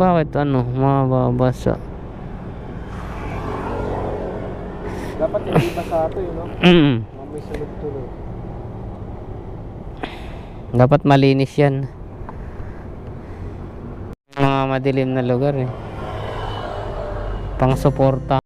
Bakit ano, mababasa? Dapat hindi basa ito yun, no? Mm. May sunod tuloy. Dapat malinis yan. Mga madilim na lugar eh. Pang suporta.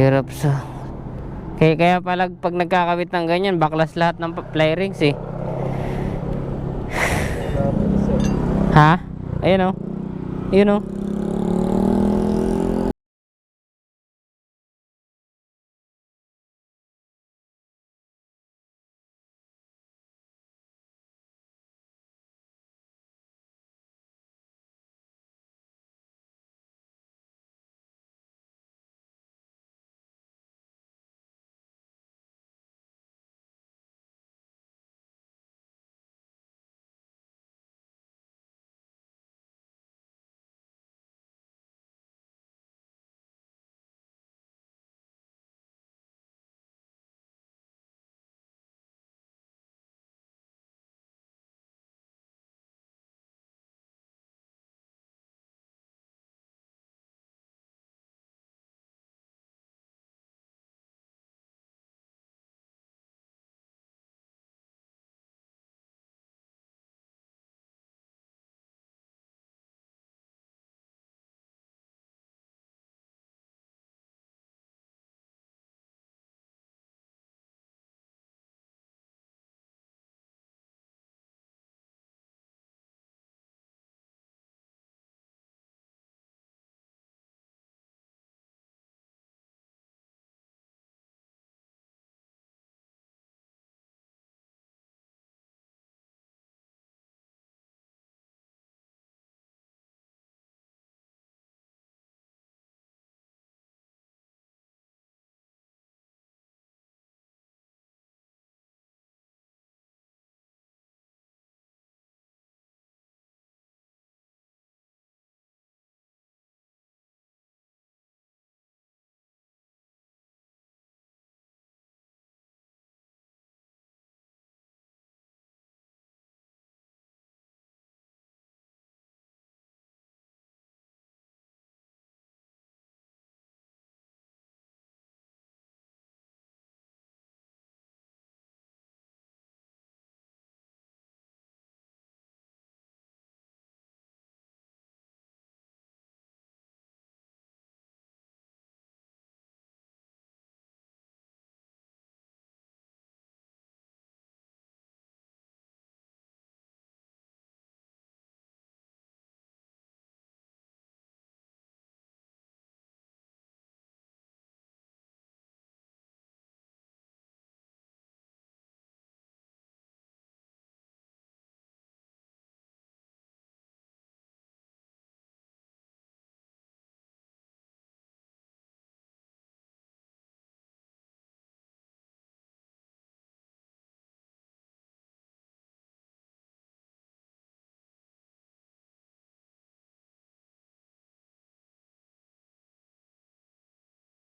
Hirap sa... Kaya, kaya pala pag nagkakabit ng ganyan, baklas lahat ng fly rings eh. Ha? Ayun o. Ayun o.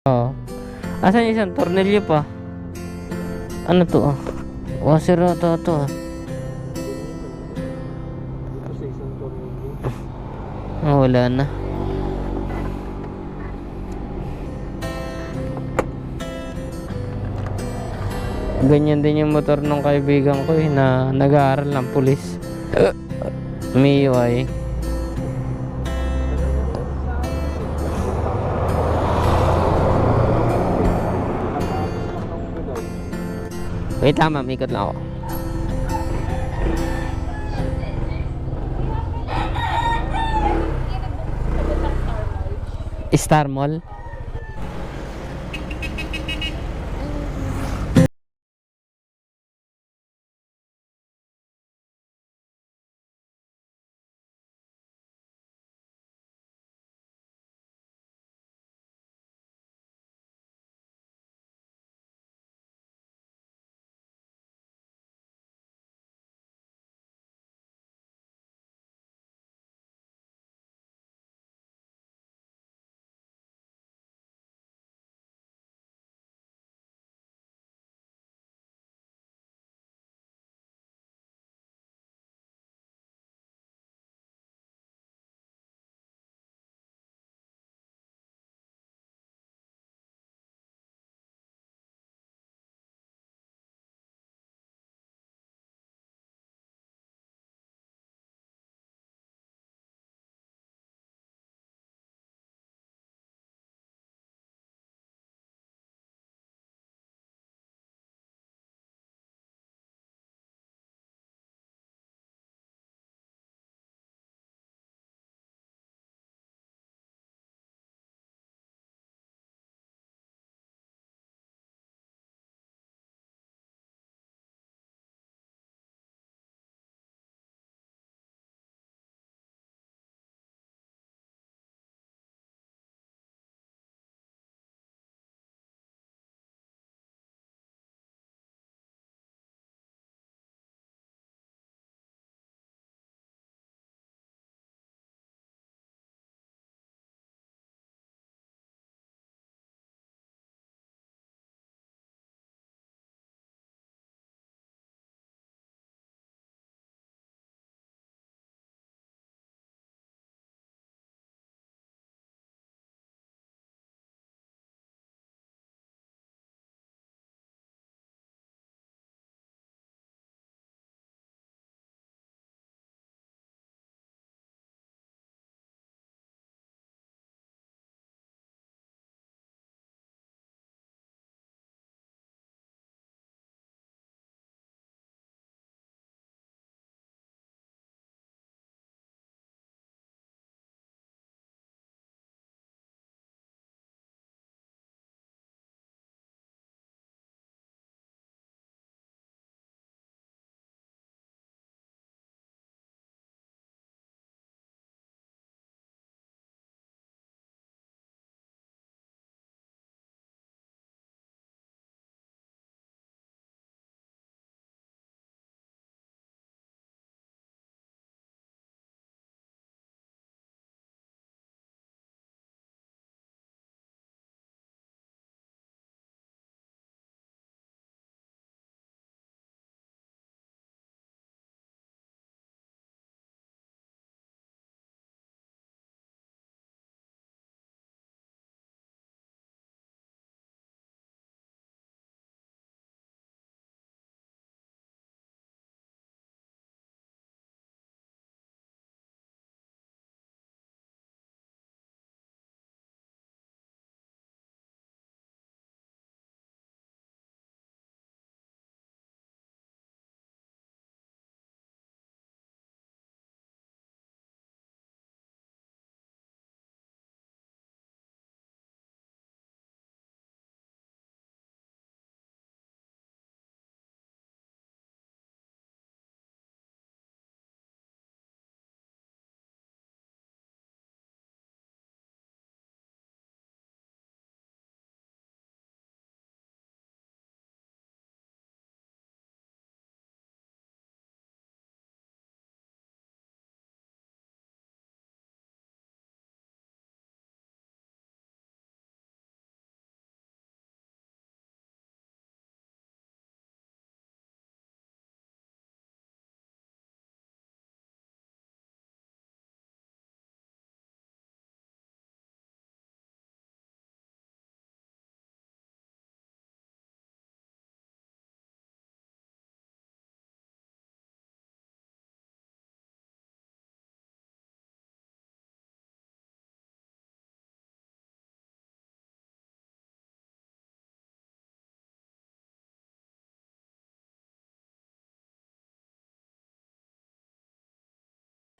Oo. Asan yung isang tornilyo pa? Ano to? ah? Washer to ah. Dito sa isang tornilyo. Ah, wala na. Ganyan din yung motor ng kaibigan ko eh, na nag-aaral ng pulis. Mio ay. Wait lang ma'am, ikot lang ako. Star Mall?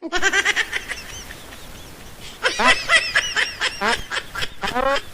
Ah! Ah! Ah! ah, ah.